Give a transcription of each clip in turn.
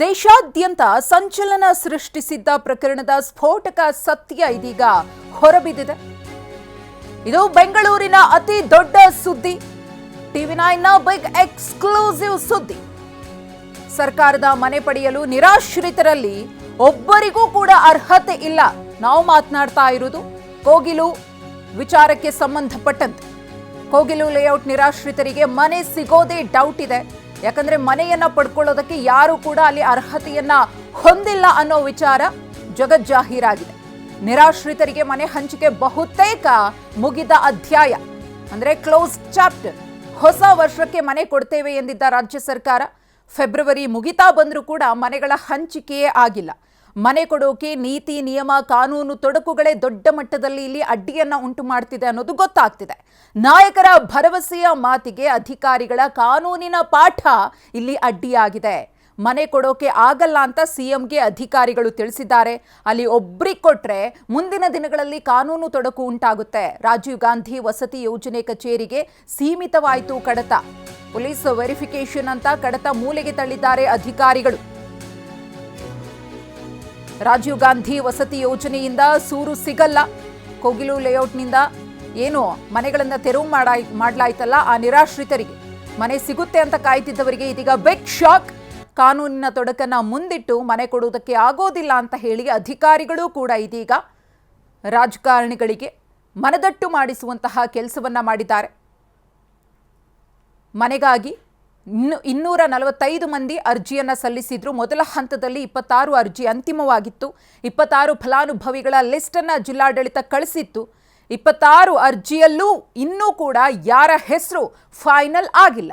ದೇಶಾದ್ಯಂತ ಸಂಚಲನ ಸೃಷ್ಟಿಸಿದ್ದ ಪ್ರಕರಣದ ಸ್ಫೋಟಕ ಸತ್ಯ ಇದೀಗ ಹೊರಬಿದ್ದಿದೆ. ಇದು ಬೆಂಗಳೂರಿನ ಅತಿ ದೊಡ್ಡ ಸುದ್ದಿ. ಟಿವಿ ನೈನ್ನ ಬಿಗ್ ಎಕ್ಸ್ಕ್ಲೂಸಿವ್ ಸುದ್ದಿ. ಸರ್ಕಾರದ ಮನೆ ಪಡೆಯಲು ನಿರಾಶ್ರಿತರಲ್ಲಿ ಒಬ್ಬರಿಗೂ ಕೂಡ ಅರ್ಹತೆ ಇಲ್ಲ. ನಾವು ಮಾತನಾಡ್ತಾ ಇರುವುದು ಕೋಗಿಲು ವಿಚಾರಕ್ಕೆ ಸಂಬಂಧಪಟ್ಟಂತೆ. ಕೋಗಿಲು ಲೇಔಟ್ ನಿರಾಶ್ರಿತರಿಗೆ ಮನೆ ಸಿಗೋದೇ ಡೌಟ್ ಇದೆ. ಯಾಕಂದ್ರೆ ಮನೆಯನ್ನ ಪಡ್ಕೊಳ್ಳೋದಕ್ಕೆ ಯಾರು ಕೂಡ ಅಲ್ಲಿ ಅರ್ಹತೆಯನ್ನ ಹೊಂದಿಲ್ಲ ಅನ್ನೋ ವಿಚಾರ ಜಗಜ್ಜಾಹೀರಾಗಿದೆ ನಿರಾಶ್ರಿತರಿಗೆ ಮನೆ ಹಂಚಿಕೆ ಬಹುತೇಕ ಮುಗಿದ ಅಧ್ಯಾಯ. ಅಂದ್ರೆ ಕ್ಲೋಸ್ ಚಾಪ್ಟರ್ ಹೊಸ ವರ್ಷಕ್ಕೆ ಮನೆ ಕೊಡ್ತೇವೆ ಎಂದಿದ್ದ ರಾಜ್ಯ ಸರ್ಕಾರ, ಫೆಬ್ರವರಿ ಮುಗಿತಾ ಬಂದರೂ ಕೂಡ ಮನೆಗಳ ಹಂಚಿಕೆಯೇ ಆಗಿಲ್ಲ. ಮನೆ ಕೊಡೋಕೆ ನೀತಿ, ನಿಯಮ, ಕಾನೂನು ತೊಡಕುಗಳೇ ದೊಡ್ಡ ಮಟ್ಟದಲ್ಲಿ ಇಲ್ಲಿ ಅಡ್ಡಿಯನ್ನ ಉಂಟು ಮಾಡ್ತಿದೆ ಅನ್ನೋದು ಗೊತ್ತಾಗ್ತಿದೆ. ನಾಯಕರ ಭರವಸೆಯ ಮಾತಿಗೆ ಅಧಿಕಾರಿಗಳ ಕಾನೂನಿನ ಪಾಠ ಇಲ್ಲಿ ಅಡ್ಡಿಯಾಗಿದೆ. ಮನೆ ಕೊಡೋಕೆ ಆಗಲ್ಲ ಅಂತ ಸಿಎಂಗೆ ಅಧಿಕಾರಿಗಳು ತಿಳಿಸಿದ್ದಾರೆ. ಅಲ್ಲಿ ಒಬ್ರಿಗೆ ಕೊಟ್ಟರೆ ಮುಂದಿನ ದಿನಗಳಲ್ಲಿ ಕಾನೂನು ತೊಡಕು ಉಂಟಾಗುತ್ತೆ. ರಾಜೀವ್ ಗಾಂಧಿ ವಸತಿ ಯೋಜನೆ ಕಚೇರಿಗೆ ಸೀಮಿತವಾಯಿತು ಕಡತ. ಪೊಲೀಸ್ ವೆರಿಫಿಕೇಶನ್ ಅಂತ ಕಡತ ಮೂಲೆಗೆ ತಳ್ಳಿದ್ದಾರೆ ಅಧಿಕಾರಿಗಳು. ರಾಜೀವ್ ಗಾಂಧಿ ವಸತಿ ಯೋಜನೆಯಿಂದ ಸೂರು ಸಿಗಲ್ಲ. ಕೋಗಿಲು ಲೇಔಟ್ನಿಂದ ಏನು ಮನೆಗಳನ್ನು ತೆರವು ಮಾಡಾಯ್, ಮಾಡಲಾಯ್ತಲ್ಲ ಆ ನಿರಾಶ್ರಿತರಿಗೆ. ಮನೆ ಸಿಗುತ್ತೆ ಅಂತ ಕಾಯ್ತಿದ್ದವರಿಗೆ ಇದೀಗ ಬಿಗ್ ಶಾಕ್. ಕಾನೂನಿನ ತೊಡಕನ್ನ ಮುಂದಿಟ್ಟು ಮನೆ ಕೊಡುವುದಕ್ಕೆ ಆಗೋದಿಲ್ಲ ಅಂತ ಹೇಳಿ ಅಧಿಕಾರಿಗಳು ಕೂಡ ಇದೀಗ ರಾಜಕಾರಣಿಗಳಿಗೆ ಮನದಟ್ಟು ಮಾಡಿಸುವಂತಹ ಕೆಲಸವನ್ನ ಮಾಡಿದ್ದಾರೆ. ಮನೆಗಾಗಿ ಇನ್ನು ಇನ್ನೂರ ನಲವತ್ತೈದು ಮಂದಿ ಅರ್ಜಿಯನ್ನು ಸಲ್ಲಿಸಿದ್ರು. ಮೊದಲ ಹಂತದಲ್ಲಿ ಇಪ್ಪತ್ತಾರು ಅರ್ಜಿ ಅಂತಿಮವಾಗಿತ್ತು. ಇಪ್ಪತ್ತಾರು ಫಲಾನುಭವಿಗಳ ಲಿಸ್ಟನ್ನು ಜಿಲ್ಲಾಡಳಿತ ಕಳಿಸಿತ್ತು. ಇಪ್ಪತ್ತಾರು ಅರ್ಜಿಯಲ್ಲೂ ಇನ್ನೂ ಕೂಡ ಯಾರ ಹೆಸರು ಫೈನಲ್ ಆಗಿಲ್ಲ.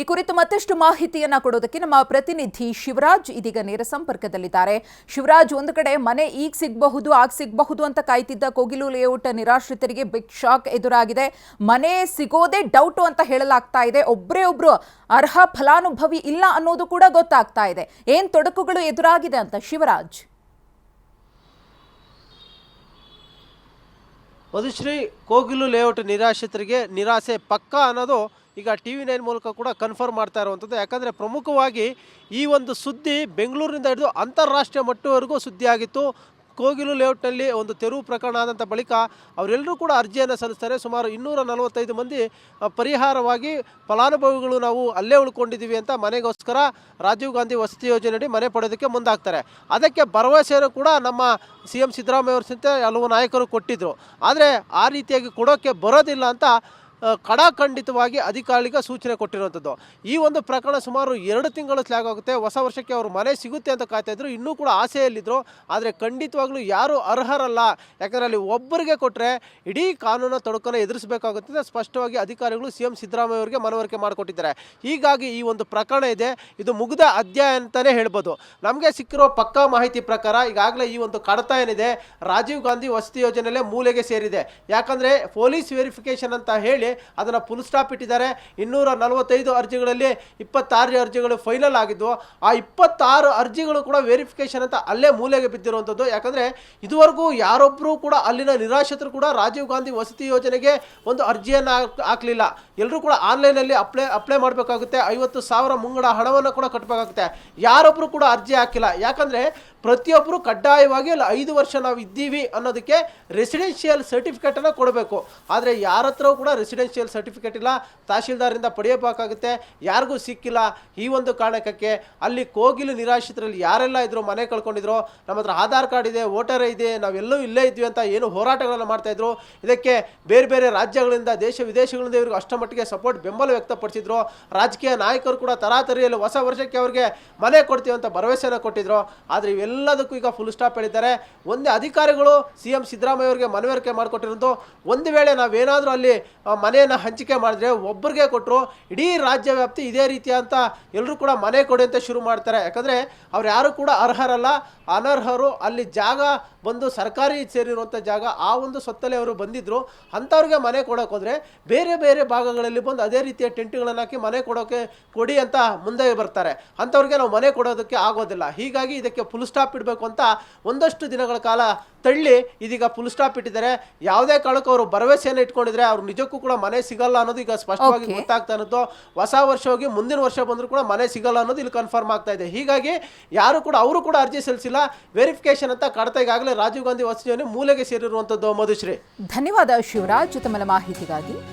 ಈ ಕುರಿತು ಮತ್ತಷ್ಟು ಮಾಹಿತಿಯನ್ನ ಕೊಡೋದಕ್ಕೆ ನಮ್ಮ ಪ್ರತಿನಿಧಿ ಶಿವರಾಜ್ ಇದೀಗ ನೇರ ಸಂಪರ್ಕದಲ್ಲಿದ್ದಾರೆ. ಶಿವರಾಜ್, ಒಂದು ಕಡೆ ಮನೆ ಈಗ ಸಿಗಬಹುದು, ಆಗ ಸಿಗಬಹುದು ಅಂತ ಕಾಯ್ತಿದ್ದ ಕೋಗಿಲು ಲೇಔಟ್ ನಿರಾಶ್ರಿತರಿಗೆ ಬಿಗ್ ಶಾಕ್ ಎದುರಾಗಿದೆ. ಮನೆ ಸಿಗೋದೇ ಡೌಟು ಅಂತ ಹೇಳಲಾಗ್ತಾ ಇದೆ. ಒಬ್ಬರೇ ಒಬ್ರು ಅರ್ಹ ಫಲಾನುಭವಿ ಇಲ್ಲ ಅನ್ನೋದು ಕೂಡ ಗೊತ್ತಾಗ್ತಾ ಇದೆ. ಏನ್ ತೊಡಕುಗಳು ಎದುರಾಗಿದೆ ಅಂತ ಶಿವರಾಜ್? ಮಧುಶ್ರೀ ಕೋಗಿಲು ಲೇಔಟ್ ನಿರಾಶ್ರಿತರಿಗೆ ನಿರಾಸೆ ಪಕ್ಕ ಅನ್ನೋದು ಈಗ ಟಿ ವಿ ನೈನ್ ಮೂಲಕ ಕೂಡ ಕನ್ಫರ್ಮ್ ಮಾಡ್ತಾ ಇರುವಂಥದ್ದು. ಯಾಕಂದರೆ ಪ್ರಮುಖವಾಗಿ ಈ ಒಂದು ಸುದ್ದಿ ಬೆಂಗಳೂರಿನಿಂದ ಹಿಡಿದು ಅಂತಾರಾಷ್ಟ್ರೀಯ ಮಟ್ಟವರೆಗೂ ಸುದ್ದಿ ಆಗಿತ್ತು ಕೋಗಿಲು ಲೇಔಟ್ನಲ್ಲಿ ಒಂದು ತೆರವು ಪ್ರಕರಣ ಆದಂಥ ಬಳಿಕ ಅವರೆಲ್ಲರೂ ಕೂಡ ಅರ್ಜಿಯನ್ನು ಸಲ್ಲಿಸ್ತಾರೆ. ಸುಮಾರು ಇನ್ನೂರ ನಲವತ್ತೈದು ಮಂದಿ ಪರಿಹಾರವಾಗಿ ಫಲಾನುಭವಿಗಳು ನಾವು ಅಲ್ಲೇ ಉಳ್ಕೊಂಡಿದ್ದೀವಿ ಅಂತ ಮನೆಗೋಸ್ಕರ ರಾಜೀವ್ ಗಾಂಧಿ ವಸತಿ ಯೋಜನೆಯಡಿ ಮನೆ ಪಡೆಯೋದಕ್ಕೆ ಮುಂದಾಗ್ತಾರೆ. ಅದಕ್ಕೆ ಭರವಸೆಯನ್ನು ಕೂಡ ನಮ್ಮ ಸಿ ಎಂ ಸಿದ್ದರಾಮಯ್ಯ ಅವರ ಹಲವು ನಾಯಕರು ಕೊಟ್ಟಿದ್ದರು ಆದರೆ ಆ ರೀತಿಯಾಗಿ ಕೊಡೋಕ್ಕೆ ಬರೋದಿಲ್ಲ ಅಂತ ಕಡಾಖಂಡಿತವಾಗಿ ಅಧಿಕಾರಿಗಳಿಗೆ ಸೂಚನೆ ಕೊಟ್ಟಿರುವಂಥದ್ದು. ಈ ಒಂದು ಪ್ರಕರಣ ಸುಮಾರು ಎರಡು ತಿಂಗಳು ಆಗುತ್ತೆ. ಹೊಸ ವರ್ಷಕ್ಕೆ ಅವರು ಮನೆ ಸಿಗುತ್ತೆ ಅಂತ ಕಾಯ್ತಾ ಇದ್ರು. ಇನ್ನೂ ಕೂಡ ಆಸೆಯಲ್ಲಿದ್ದರು ಆದರೆ ಖಂಡಿತವಾಗ್ಲೂ ಯಾರೂ ಅರ್ಹರಲ್ಲ. ಯಾಕಂದರೆ ಅಲ್ಲಿ ಒಬ್ಬರಿಗೆ ಕೊಟ್ಟರೆ ಇಡೀ ಕಾನೂನು ತೊಡಕನ್ನು ಎದುರಿಸಬೇಕಾಗುತ್ತೆ ಸ್ಪಷ್ಟವಾಗಿ ಅಧಿಕಾರಿಗಳು ಸಿ ಎಂ ಸಿದ್ದರಾಮಯ್ಯ ಅವರಿಗೆ ಮನವರಿಕೆ ಮಾಡಿಕೊಟ್ಟಿದ್ದಾರೆ. ಹೀಗಾಗಿ ಈ ಒಂದು ಪ್ರಕರಣ ಇದೆ. ಇದು ಮುಗಿದ ಅಧ್ಯಾಯ ಅಂತಲೇ ಹೇಳ್ಬೋದು. ನಮಗೆ ಸಿಕ್ಕಿರೋ ಪಕ್ಕಾ ಮಾಹಿತಿ ಪ್ರಕಾರ ಈಗಾಗಲೇ ಈ ಒಂದು ಕಡತ ಏನಿದೆ, ರಾಜೀವ್ ಗಾಂಧಿ ವಸತಿ ಯೋಜನೆಯಲ್ಲೇ ಮೂಲೆಗೆ ಸೇರಿದೆ. ಯಾಕಂದರೆ ಪೊಲೀಸ್ ವೆರಿಫಿಕೇಶನ್ ಅಂತ ಹೇಳಿ ಅದನ್ನು ಫುಲ್ ಸ್ಟಾಪ್ ಇಟ್ಟಿದ್ದಾರೆ. ಇನ್ನೂರ ನಲವತ್ತೈದು ಅರ್ಜಿಗಳಲ್ಲಿ ಇಪ್ಪತ್ತಾರು ಅರ್ಜಿಗಳು ಫೈನಲ್ ಆಗಿದ್ದು, ಆ ಇಪ್ಪತ್ತಾರು ಅರ್ಜಿಗಳು ಕೂಡ ವೆರಿಫಿಕೇಶನ್ ಅಂತ ಅಲ್ಲೇ ಮೂಲೆಗೆ ಬಿದ್ದಿರುವಂಥದ್ದು ಯಾಕಂದರೆ ಇದುವರೆಗೂ ಯಾರೊಬ್ಬರೂ ಕೂಡ ಅಲ್ಲಿನ ನಿರಾಶ್ರಿತರು ಕೂಡ ರಾಜೀವ್ ಗಾಂಧಿ ವಸತಿ ಯೋಜನೆಗೆ ಒಂದು ಅರ್ಜಿಯನ್ನು ಹಾಕ್ಲಿಲ್ಲ. ಎಲ್ಲರೂ ಕೂಡ ಆನ್ಲೈನಲ್ಲಿ ಅಪ್ಲೈ ಅಪ್ಲೈ ಮಾಡಬೇಕಾಗುತ್ತೆ. ಐವತ್ತು ಸಾವಿರ ಮುಂಗಡ ಹಣವನ್ನು ಕೂಡ ಕಟ್ಟಬೇಕಾಗುತ್ತೆ ಯಾರೊಬ್ಬರು ಕೂಡ ಅರ್ಜಿ ಹಾಕಿಲ್ಲ. ಯಾಕಂದರೆ ಪ್ರತಿಯೊಬ್ಬರು ಕಡ್ಡಾಯವಾಗಿ ಅಲ್ಲಿ ಐದು ವರ್ಷ ನಾವು ಇದ್ದೀವಿ ಅನ್ನೋದಕ್ಕೆ ರೆಸಿಡೆನ್ಷಿಯಲ್ ಸರ್ಟಿಫಿಕೇಟನ್ನು ಕೊಡಬೇಕು. ಆದರೆ ಯಾರ ಹತ್ರವೂ ಕೂಡ ರೆಸಿಡೆನ್ಷಿಯಲ್ ಸರ್ಟಿಫಿಕೇಟ್ ಇಲ್ಲ. ತಹಶೀಲ್ದಾರಿಂದ ಪಡೆಯಬೇಕಾಗುತ್ತೆ. ಯಾರಿಗೂ ಸಿಕ್ಕಿಲ್ಲ. ಈ ಒಂದು ಕಾರಣಕ್ಕೆ ಅಲ್ಲಿ ಕೋಗಿಲು ನಿರಾಶ್ರಿತರಲ್ಲಿ ಯಾರೆಲ್ಲ ಇದ್ರು, ಮನೆ ಕಳ್ಕೊಂಡಿದ್ರು, ನಮ್ಮ ಹತ್ರ ಆಧಾರ್ ಕಾರ್ಡ್ ಇದೆ, ವೋಟರ್ ಇದೆ, ನಾವೆಲ್ಲೂ ಇಲ್ಲೇ ಇದ್ವಿ ಅಂತ ಏನು ಹೋರಾಟಗಳನ್ನು ಮಾಡ್ತಾಯಿದ್ರು ಇದಕ್ಕೆ ಬೇರೆ ಬೇರೆ ರಾಜ್ಯಗಳಿಂದ, ದೇಶ ವಿದೇಶಗಳಿಂದ ಇವ್ರಿಗೆ ಅಷ್ಟ ಮಟ್ಟಿಗೆ ಸಪೋರ್ಟ್ ಬೆಂಬಲ ವ್ಯಕ್ತಪಡಿಸಿದ್ರು. ರಾಜಕೀಯ ನಾಯಕರು ಕೂಡ ತರಾತರಿಯಲ್ಲಿ ಹೊಸ ವರ್ಷಕ್ಕೆ ಅವ್ರಿಗೆ ಮನೆ ಕೊಡ್ತೀವಿ ಅಂತ ಭರವಸೆಯನ್ನು ಕೊಟ್ಟಿದ್ರು. ಆದರೆ ಇವೆಲ್ಲದಕ್ಕೂ ಈಗ ಫುಲ್ ಸ್ಟಾಪ್ ಹೇಳಿದ್ದಾರೆ. ಒಂದೇ ಅಧಿಕಾರಿಗಳು ಸಿ ಎಂ ಸಿದ್ದರಾಮಯ್ಯ ಅವರಿಗೆ ಮನವರಿಕೆ ಮಾಡಿಕೊಟ್ಟಿರೋದು. ಒಂದು ವೇಳೆ ನಾವೇನಾದರೂ ಅಲ್ಲಿ ಮನೆಯನ್ನು ಹಂಚಿಕೆ ಮಾಡಿದ್ರೆ ಒಬ್ಬರಿಗೆ ಕೊಟ್ಟರು ಇಡೀ ರಾಜ್ಯ ವ್ಯಾಪ್ತಿ ಇದೇ ರೀತಿಯ ಅಂತ ಎಲ್ಲರೂ ಕೂಡ ಮನೆ ಕೊಡಿ ಅಂತ ಶುರು ಮಾಡ್ತಾರೆ. ಯಾಕಂದರೆ ಅವ್ರು ಯಾರು ಕೂಡ ಅರ್ಹರಲ್ಲ. ಅನರ್ಹರು ಅಲ್ಲಿ ಜಾಗ ಬಂದು ಸರ್ಕಾರಿ ಸೇರಿರುವಂಥ ಜಾಗ ಆ ಒಂದು ಸ್ವತ್ತಲ್ಲಿ ಅವರು ಬಂದಿದ್ದರು ಅಂಥವ್ರಿಗೆ ಮನೆ ಕೊಡೋಕೆ ಹೋದರೆ ಬೇರೆ ಬೇರೆ ಭಾಗಗಳಲ್ಲಿ ಬಂದು ಅದೇ ರೀತಿಯ ಟೆಂಟ್ಗಳನ್ನು ಹಾಕಿ ಮನೆ ಕೊಡೋಕೆ ಕೊಡಿ ಅಂತ ಮುಂದೆ ಬರ್ತಾರೆ. ಅಂಥವ್ರಿಗೆ ನಾವು ಮನೆ ಕೊಡೋದಕ್ಕೆ ಆಗೋದಿಲ್ಲ. ಹೀಗಾಗಿ ಇದಕ್ಕೆ ಫುಲ್ ಸ್ಟಾಪ್ ಇಡಬೇಕು ಅಂತ ಒಂದಷ್ಟು ದಿನಗಳ ಕಾಲ ತಳ್ಳಿ ಇದೀಗ ಫುಲ್ ಸ್ಟಾಪ್ ಇಟ್ಟಿದ್ದಾರೆ. ಯಾವುದೇ ಕಾರಣಕ್ಕೂ ಅವರು ಭರವಸೆಯನ್ನು ಇಟ್ಕೊಂಡಿದ್ರೆ ಅವ್ರು ನಿಜಕ್ಕೂ ಕೂಡ ಮನೆ ಸಿಗಲ್ಲ ಅನ್ನೋದು ಈಗ ಸ್ಪಷ್ಟವಾಗಿ. ಗೊತ್ತಾಗ್ತಾ ಇರೋದು. ಹೊಸ ವರ್ಷ ಹೋಗಿ ಮುಂದಿನ ವರ್ಷ ಬಂದರೂ ಕೂಡ ಮನೆ ಸಿಗಲ್ಲ ಅನ್ನೋದು ಇಲ್ಲಿ ಕನ್ಫರ್ಮ್ ಆಗ್ತಾ ಇದೆ. ಹೀಗಾಗಿ ಯಾರು ಕೂಡ ಅವರು ಕೂಡ ಅರ್ಜಿ ಸಲ್ಲಿಸಿಲ್ಲ. ವೆರಿಫಿಕೇಶನ್ ಅಂತ ಕಡತ ಈಗಾಗಲೇ ರಾಜೀವ್ ಗಾಂಧಿ ವಸತಿ ಮೂಲೆಗೆ ಸೇರಿರುವಂಥದ್ದು ಮಧುಶ್ರೀ. ಧನ್ಯವಾದ ಶಿವರಾಜ್ ತಮ್ಮ ಮಾಹಿತಿಗಾಗಿ.